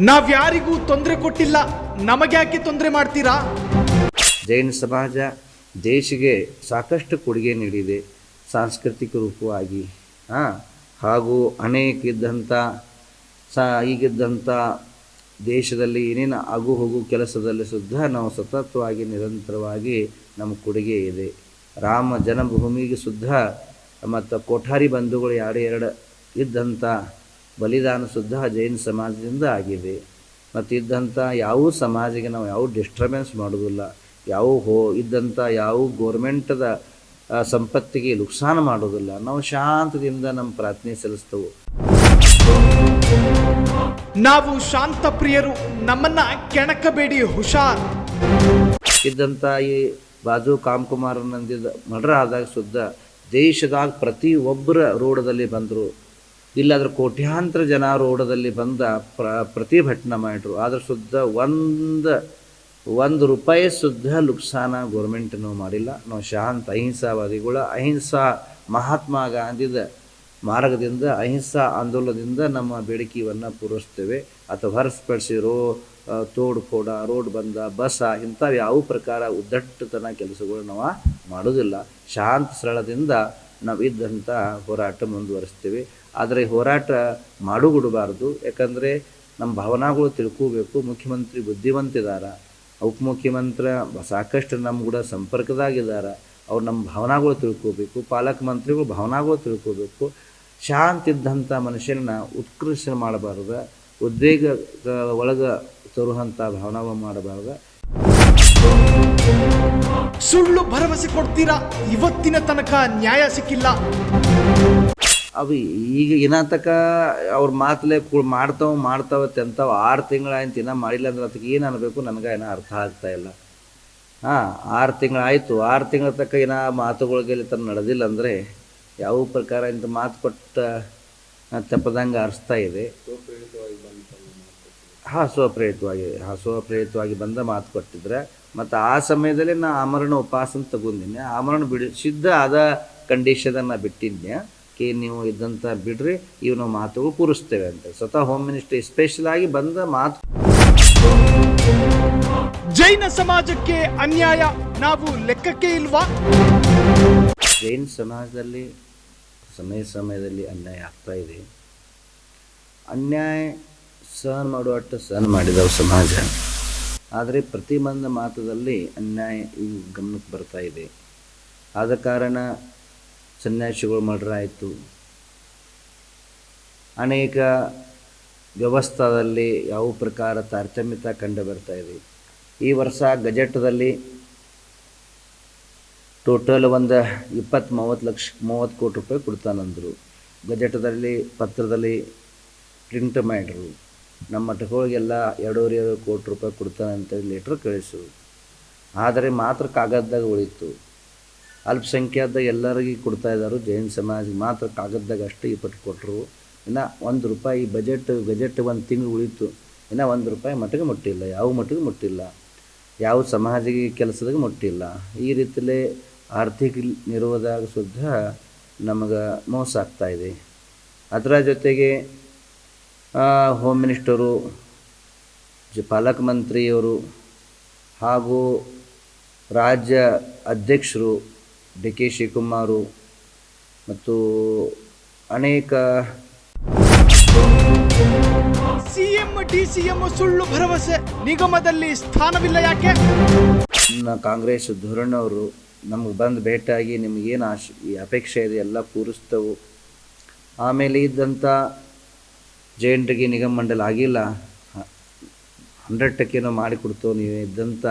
ನಾವ್ಯಾರಿಗೂ ತೊಂದರೆ ಕೊಟ್ಟಿಲ್ಲ, ನಮಗ್ಯಾಕೆ ತೊಂದರೆ ಮಾಡ್ತೀರಾ? ಜೈನ ಸಮಾಜ ದೇಶಿಗೆ ಸಾಕಷ್ಟು ಕೊಡುಗೆ ನೀಡಿದೆ, ಸಾಂಸ್ಕೃತಿಕ ರೂಪವಾಗಿ. ಹಾಂ ಹಾಗೂ ಅನೇಕ ಇದ್ದಂಥ, ಸಾ, ಈಗಿದ್ದಂಥ ದೇಶದಲ್ಲಿ ಏನೇನು ಆಗು ಹೋಗು ಕೆಲಸದಲ್ಲಿ ಸುದ್ದ ನಾವು ಸತತವಾಗಿ ನಿರಂತರವಾಗಿ ನಮ್ಮ ಕೊಡುಗೆ ಇದೆ. ರಾಮ ಜನ್ಮಭೂಮಿಗೆ ಸುದ್ದ, ಮತ್ತು ಕೊಠಾರಿ ಬಂಧುಗಳು ಎರಡು ಎರಡು ಇದ್ದಂಥ ಬಲಿದಾನ ಸುದ್ದ ಜೈನ ಸಮಾಜದಿಂದ ಆಗಿದೆ ಮತ್ತು ಇದ್ದಂಥ ಯಾವ ಸಮಾಜಿಗೆ ನಾವು ಯಾವ ಡಿಸ್ಟರ್ಬೆನ್ಸ್ ಮಾಡೋದಿಲ್ಲ ಯಾವ ಹೋ ಇದ್ದಂಥ ಯಾವ ಗೋರ್ಮೆಂಟದ ಸಂಪತ್ತಿಗೆ ನುಕ್ಸಾನ ಮಾಡೋದಿಲ್ಲ ನಾವು ಶಾಂತದಿಂದ ನಮ್ಮ ಪ್ರಾರ್ಥನೆ ಸಲ್ಲಿಸ್ತೇವೆ. ನಾವು ಶಾಂತ ಪ್ರಿಯರು ನಮ್ಮನ್ನ ಕೆಣಕಬೇಡಿ ಹುಷಾರ್. ಇದ್ದಂಥ ಈ ಬಾಜು ಕಾಮ್ಕುಮಾರ್ ನಂದಿದ ಮರ್ಡರ್ ಆದಾಗ ಸುದ್ದ ದೇಶದಾಗ ಪ್ರತಿ ಒಬ್ಬರ ರೋಡದಲ್ಲಿ ಬಂದರು. ಇಲ್ಲಾದ್ರೆ ಕೋಟ್ಯಾಂತರ ಜನ ರೋಡದಲ್ಲಿ ಬಂದ ಪ್ರ, ಪ್ರತಿಭಟನೆ ಮಾಡಿದ್ರು. ಆದ್ರೆ ಶುದ್ಧ ಒಂದು ಒಂದು ರೂಪಾಯಿ ಶುದ್ಧ ನುಕ್ಸಾನ ಗೌರ್ಮೆಂಟ್ನು ಮಾಡಿಲ್ಲ. ನಾವು ಶಾಂತ, ಅಹಿಂಸಾವಾದಿಗಳ, ಅಹಿಂಸಾ ಮಹಾತ್ಮ ಗಾಂಧಿದ ಮಾರ್ಗದಿಂದ, ಅಹಿಂಸಾ ಆಂದೋಲನದಿಂದ ನಮ್ಮ ಬೇಡಿಕೆಯನ್ನು ಪೂರೈಸ್ತೇವೆ. ಅಥವಾ ಹೊರಸ್ಪಡಿಸಿ ರೋ ತೋಡು ಫೋಡ, ರೋಡ್ ಬಂದ, ಬಸ, ಇಂಥವು ಯಾವ ಪ್ರಕಾರ ಉದ್ದಟ್ಟತನ ಕೆಲಸಗಳು ನಾವು ಮಾಡೋದಿಲ್ಲ. ಶಾಂತ ಸರಳದಿಂದ ನಾವು ಇದ್ದಂಥ ಹೋರಾಟ ಮುಂದುವರಿಸ್ತೀವಿ. ಆದರೆ ಹೋರಾಟ ಮಾಡುಗುಡಬಾರ್ದು. ಯಾಕಂದರೆ ನಮ್ಮ ಭಾವನಾಗಳು ತಿಳ್ಕೋಬೇಕು. ಮುಖ್ಯಮಂತ್ರಿ ಬುದ್ಧಿವಂತಿದ್ದಾರೆ ಉಪಮುಖ್ಯಮಂತ್ರಿ ಸಾಕಷ್ಟು ನಮ್ಮ ಕೂಡ ಸಂಪರ್ಕದಾಗಿದ್ದಾರೆ ಅವ್ರು ನಮ್ಮ ಭಾವನಾಗಳು ತಿಳ್ಕೋಬೇಕು. ಪಾಲಕ ಮಂತ್ರಿಗಳು ಭಾವನಾಗಳು ತಿಳ್ಕೋಬೇಕು. ಶಾಂತ ಇದ್ದಂಥ ಮನುಷ್ಯನ ಉತ್ಕೃಷ್ಟ ಮಾಡಬಾರ್ದು. ಉದ್ವೇಗ ಒಳಗೆ ತರುವಂಥ ಭಾವನಾಗಳು ಮಾಡಬಾರ್ದು. ಸುಳ್ಳು ಭರವಸೆ ಕೊಡ್ತೀರಾ? ಇವತ್ತಿನ ತನಕ ನ್ಯಾಯ ಸಿಕ್ಕಿಲ್ಲ. ಅವು ಈಗ ಏನಂತಕ ಅವ್ರ ಮಾತಲೆ ಕು ಮಾಡ್ತಾವ ಮಾಡ್ತಾವ ತೆಂತಾವ ಆರು ತಿಂಗಳಾಯ್ತು ಇನ್ನೂ ಮಾಡಿಲ್ಲ ಅಂದ್ರೆ ಅದಕ್ಕೆ ಏನು ಅನ್ಬೇಕು? ನನಗೆ ಏನೋ ಅರ್ಥ ಆಗ್ತಾ ಇಲ್ಲ. ಹಾಂ ಆರು ತಿಂಗಳಾಯಿತು. ಆರು ತಿಂಗಳ ತಕ್ಕ ಏನೋ ಮಾತುಗಳಿಗೆ ತನ್ನ ನಡೆದಿಲ್ಲ ಅಂದರೆ ಯಾವ ಪ್ರಕಾರ ಇಂಥ ಮಾತು ಕೊಟ್ಟ ತಪ್ಪದಂಗೆ ಅರಿಸ್ತಾ ಇದೆ. ಹಾಂ ಸ್ವಪ್ರೇರಿತವಾಗಿ ಹಾಂ ಸ್ವಪ್ರೇರಿತವಾಗಿ ಬಂದ ಮಾತು ಕೊಟ್ಟಿದ್ರೆ ಮತ್ತು ಆ ಸಮಯದಲ್ಲಿ ನಾ ಆಮರಣ ಉಪವಾಸ ತಗೊಂಡಿನಿ. ಆಮರಣ ಬಿಡಿ ಸಿದ್ಧ ಆದ ಕಂಡೀಷನನ್ನು ಬಿಟ್ಟಿದ್ದೆ ಕೇ ನೀವು ಇದ್ದಂಥ ಬಿಡ್ರಿ ಇವನ ಮಾತುಗಳು ಕೂರಿಸ್ತೇವೆ ಅಂತ. ಸ್ವತಃ ಹೋಮ್ ಮಿನಿಸ್ಟರ್ ಸ್ಪೆಷಲ್ ಆಗಿ ಬಂದ ಮಾತು. ಜೈನ ಸಮಾಜಕ್ಕೆ ಅನ್ಯಾಯ ನಾವು ಲೆಕ್ಕಕ್ಕೆ ಇಲ್ವಾ? ಜೈನ ಸಮಾಜದಲ್ಲಿ ಸಮಯ ಸಮಯದಲ್ಲಿ ಅನ್ಯಾಯ ಆಗ್ತಾ ಇದೆ. ಅನ್ಯಾಯ ಸಹನ ಮಾಡುವಟ್ಟು ಸಹನ ಮಾಡಿದವು ಸಮಾಜ. ಆದರೆ ಪ್ರತಿಬಂಧ ಮಾತದಲ್ಲಿ ಅನ್ಯಾಯ ಈ ಗಮನಕ್ಕೆ ಬರ್ತಾ ಇದೆ. ಆದ ಕಾರಣ ಸನ್ಯಾಸಿಗಳು ಮರ್ಡರ್ ಅನೇಕ ವ್ಯವಸ್ಥಾದಲ್ಲಿ ಯಾವ ಪ್ರಕಾರ ತಾರತಮ್ಯತ ಕಂಡು ಬರ್ತಾ ಇದೆ. ಈ ವರ್ಷ ಗಜೆಟ್ದಲ್ಲಿ ಟೋಟಲ್ ಒಂದು ಇಪ್ಪತ್ತು ಮೂವತ್ತು ಲಕ್ಷ ಮೂವತ್ತು ಕೋಟಿ ರೂಪಾಯಿ ಕೊಡ್ತಾನಂದರು. ಗಜೆಟ್ದಲ್ಲಿ ಪತ್ರದಲ್ಲಿ ಪ್ರಿಂಟ್ ಮಾಡ್ರು ನಮ್ಮ ಮಠಗಳಿಗೆಲ್ಲ ಎರಡೂವರೆ ಎರಡು ಕೋಟಿ ರೂಪಾಯಿ ಕೊಡ್ತಾನೆ ಅಂತೇಳಿ ಲೆಟ್ರ್ ಕಳಿಸು ಆದರೆ ಮಾತ್ರ ಕಾಗದದಾಗ ಉಳಿತು. ಅಲ್ಪಸಂಖ್ಯಾತ ಎಲ್ಲರಿಗೂ ಕೊಡ್ತಾ ಇದ್ದಾರೆ ಜೈನ್ ಸಮಾಜ. ಮಾತ್ರ ಕಾಗದದಾಗ ಅಷ್ಟೇ ಇಪ್ಪತ್ತು ಕೊಟ್ಟರು ಇನ್ನು ಒಂದು ರೂಪಾಯಿ ಬಜೆಟ್ ಬಜೆಟ್ ಒಂದು ತಿಂಗಳು ಉಳಿತು. ಇನ್ನು ಒಂದು ರೂಪಾಯಿ ಮಟ್ಟಿಗೆ ಮುಟ್ಟಿಲ್ಲ. ಯಾವ ಮಟ್ಟಿಗೆ ಮುಟ್ಟಿಲ್ಲ. ಯಾವ ಸಮಾಜಿಗೆ ಕೆಲಸದಾಗ ಮುಟ್ಟಿಲ್ಲ. ಈ ರೀತಿಯಲ್ಲೇ ಆರ್ಥಿಕ ನಿರೋಧಾಗ ಸುದ್ದ ನಮಗೆ ಮೋಸ ಆಗ್ತಾ ಇದೆ. ಅದರ ಜೊತೆಗೆ ಹೋಮ್ ಮಿನಿಸ್ಟರು ಜ ಪಾಲಕ ಮಂತ್ರಿಯವರು ಹಾಗೂ ರಾಜ್ಯ ಅಧ್ಯಕ್ಷರು ಡಿ ಕೆ ಶಿವಕುಮಾರು ಮತ್ತು ಅನೇಕ ಸಿಎಂ ಡಿಸಿಎಂ ಸುಳ್ಳು ಭರವಸೆ ನಿಗಮದಲ್ಲಿ ಸ್ಥಾನವಿಲ್ಲ ಯಾಕೆ? ಕಾಂಗ್ರೆಸ್ ಧೋರಣವರು ನಮಗೆ ಬಂದು ಭೇಟಿಯಾಗಿ ನಿಮಗೇನು ಆಶ್ ಈ ಅಪೇಕ್ಷೆ ಇದೆ ಎಲ್ಲ ಪೂರಿಸ್ತವು ಆಮೇಲೆ ಇದ್ದಂಥ ಜೈನರಿಗೆ ನಿಗಮ ಮಂಡಲ ಆಗಿಲ್ಲ. ಹಂಡ್ರೆಡ್ ಟಕ್ಕೇನೋ ಮಾಡಿಕೊಡ್ತು ನೀವು ಇದ್ದಂಥ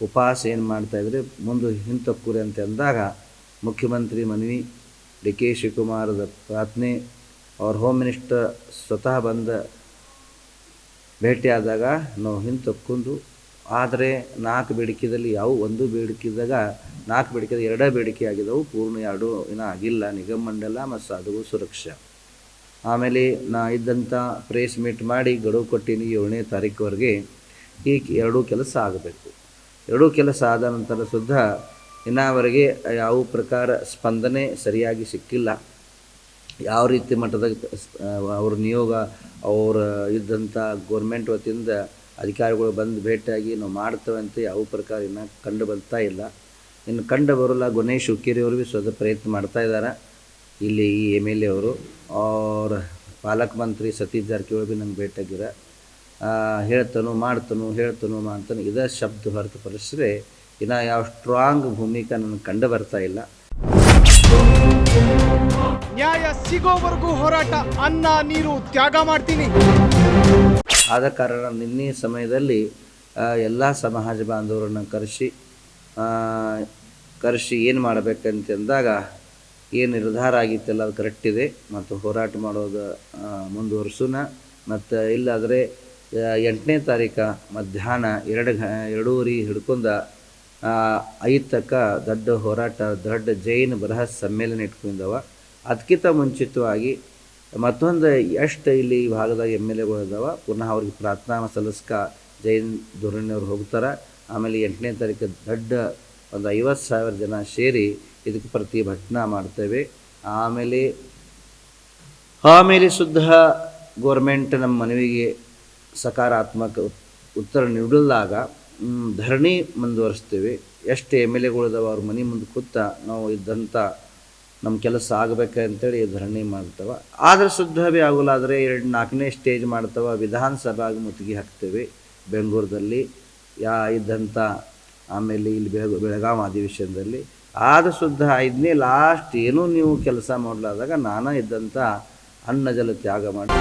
ಉಪವಾಸ ಏನು ಮಾಡ್ತಾಯಿದ್ರೆ ಮುಂದೆ ಹಿಂತಕ್ಕೂರಿ ಅಂತ ಅಂದಾಗ ಮುಖ್ಯಮಂತ್ರಿ ಮನವಿ, ಡಿ ಕೆ ಶಿವಕುಮಾರದ ಪ್ರಾರ್ಥನೆ, ಅವ್ರ ಹೋಮ್ ಮಿನಿಸ್ಟರ್ ಸ್ವತಃ ಬಂದ ಭೇಟಿಯಾದಾಗ ನಾವು ಹಿಂತಕ್ಕೊಂಡು ಆದರೆ ನಾಲ್ಕು ಬೇಡಿಕೆದಲ್ಲಿ ಯಾವ ಒಂದು ಬೇಡಿಕೆದಾಗ, ನಾಲ್ಕು ಬೇಡಿಕೆ ಎರಡೇ ಬೇಡಿಕೆ ಆಗಿದ್ದವು ಪೂರ್ಣ ಎರಡು ಏನೂ ಆಗಿಲ್ಲ. ನಿಗಮ ಮಂಡಲ ಮತ್ತು ಸಾಧುವು ಸುರಕ್ಷಾ. ಆಮೇಲೆ ನಾ ಇದ್ದಂಥ ಪ್ರೇಸ್ ಮೀಟ್ ಮಾಡಿ ಗಡುವು ಕೊಟ್ಟಿನಿ ಏಳನೇ ತಾರೀಕುವರೆಗೆ. ಈ ಎರಡೂ ಕೆಲಸ ಆಗಬೇಕು. ಎರಡೂ ಕೆಲಸ ಆದ ನಂತರ ಸುದ್ದ ಇನ್ನವರೆಗೆ ಯಾವ ಪ್ರಕಾರ ಸ್ಪಂದನೆ ಸರಿಯಾಗಿ ಸಿಕ್ಕಿಲ್ಲ. ಯಾವ ರೀತಿ ಮಟ್ಟದ ಅವ್ರ ನಿಯೋಗ, ಅವ್ರ ಇದ್ದಂಥ ಗೋರ್ಮೆಂಟ್ ವತಿಯಿಂದ ಅಧಿಕಾರಿಗಳು ಬಂದು ಭೇಟಿಯಾಗಿ ನಾವು ಮಾಡ್ತೇವೆ ಅಂತ ಯಾವ ಪ್ರಕಾರ ಇನ್ನೂ ಕಂಡು ಬರ್ತಾ ಇಲ್ಲ. ಇನ್ನು ಕಂಡು ಬರಲ್ಲ. ಗಣೇಶ್ ಉಕ್ಕೇರಿಯವರು ಭೀ ಪ್ರಯತ್ನ ಮಾಡ್ತಾ ಇದ್ದಾರೆ. ಇಲ್ಲಿ ಈ ಎಂ ಎಲ್ ಎ ಅವರು ಅವ್ರ ಪಾಲಕ ಮಂತ್ರಿ ಸತೀಶ್ ಜಾರಕಿಹೊಳಿ ಭೀ ನಂಗೆ ಭೇಟಿಯಾಗಿರ ಮಾಡ್ತನು ಮಾಡ್ತಾನು ಹೇಳ್ತಾನು ಮಾಡ್ತಾನು ಇದೇ ಶಬ್ದ ಹೊರತುಪಡಿಸಿದ್ರೆ ಇನ್ನು ಯಾವ ಸ್ಟ್ರಾಂಗ್ ಭೂಮಿಕಾ ನನಗೆ ಕಂಡು ಬರ್ತಾ ಇಲ್ಲ. ನ್ಯಾಯ ಸಿಗೋವರೆಗೂ ಹೋರಾಟ ಅನ್ನ ನೀರು ತ್ಯಾಗ ಮಾಡ್ತೀನಿ. ಆದ ಕಾರಣ ನಿನ್ನೆ ಸಮಯದಲ್ಲಿ ಎಲ್ಲ ಸಮಾಜ ಬಾಂಧವರನ್ನು ಕರೆಸಿ ಕರೆಸಿ ಏನು ಮಾಡಬೇಕಂತ ಅಂದಾಗ ಏನು ನಿರ್ಧಾರ ಆಗಿತ್ತಲ್ಲ ಅದು ಕರೆಕ್ಟ್ ಇದೆ. ಮತ್ತು ಹೋರಾಟ ಮಾಡೋದು ಮುಂದುವರ್ಸೋಣ ಮತ್ತು ಇಲ್ಲಾದರೆ ಎಂಟನೇ ತಾರೀಕು ಮಧ್ಯಾಹ್ನ ಎರಡು ಘ, ಎರಡೂವರೆ ಹಿಡ್ಕೊಂಡ ಐದು ತಕ್ಕ ದೊಡ್ಡ ಹೋರಾಟ, ದೊಡ್ಡ ಜೈನ್ ಬರಹ ಸಮ್ಮೇಳನ ಇಟ್ಕೊಂಡವ ಅದಕ್ಕಿಂತ ಮುಂಚಿತವಾಗಿ ಮತ್ತೊಂದು ಎಷ್ಟು ಇಲ್ಲಿ ಈ ಭಾಗದಾಗ ಎಂ ಎಲ್ ಎಗಳು ಇದಾವ, ಪುನಃ ಅವ್ರಿಗೆ ಪ್ರಾರ್ಥನಾ ಸಲ್ಲಿಸ್ಕ ಜೈನ್ ಧೋರಣಿಯವ್ರು ಹೋಗ್ತಾರೆ. ಆಮೇಲೆ ಎಂಟನೇ ತಾರೀಕು ದೊಡ್ಡ ಒಂದು ಐವತ್ತು ಸಾವಿರ ಜನ ಸೇರಿ ಇದಕ್ಕೆ ಪ್ರತಿಭಟನಾ ಮಾಡ್ತೇವೆ. ಆಮೇಲೆ ಆಮೇಲೆ ಶುದ್ಧ ಗೋರ್ಮೆಂಟ್ ನಮ್ಮ ಮನವಿಗೆ ಸಕಾರಾತ್ಮಕ ಉತ್ತರ ನೀಡಲಾಗ ಧರಣಿ ಮುಂದುವರಿಸ್ತೇವೆ. ಎಷ್ಟು ಎಂ ಎಲ್ ಎಗಳಿದಾವೆ ಅವ್ರ ಮನೆ ಮುಂದೆ ಕೂತ ನಾವು ಇದ್ದಂಥ ನಮ್ಮ ಕೆಲಸ ಆಗಬೇಕಂತೇಳಿ ಧರಣಿ ಮಾಡ್ತವೆ. ಆದ್ರೆ ಶುದ್ಧ ಭೀ ಆಗೋಲ್ಲ, ಆದರೆ ಎರಡು ನಾಲ್ಕನೇ ಸ್ಟೇಜ್ ಮಾಡ್ತವೆ. ವಿಧಾನಸಭಾಗ ಮುತ್ತಿಗೆ ಹಾಕ್ತೇವೆ ಬೆಂಗಳೂರಿನಲ್ಲಿ ಯಾ ಇದ್ದಂಥ ಆಮೇಲೆ ಇಲ್ಲಿ ಬೆಳಗ ಬೆಳಗಾವಿ ಅಧಿವೇಶನದಲ್ಲಿ ಆದ ಶುದ್ಧ ಐದನೇ ಲಾಸ್ಟ್ ಏನೂ ನೀವು ಕೆಲಸ ಮಾಡಲಾದಾಗ ನಾನಾ ಇದ್ದಂಥ ಅನ್ನ ಜಲ ತ್ಯಾಗ ಮಾಡಿ.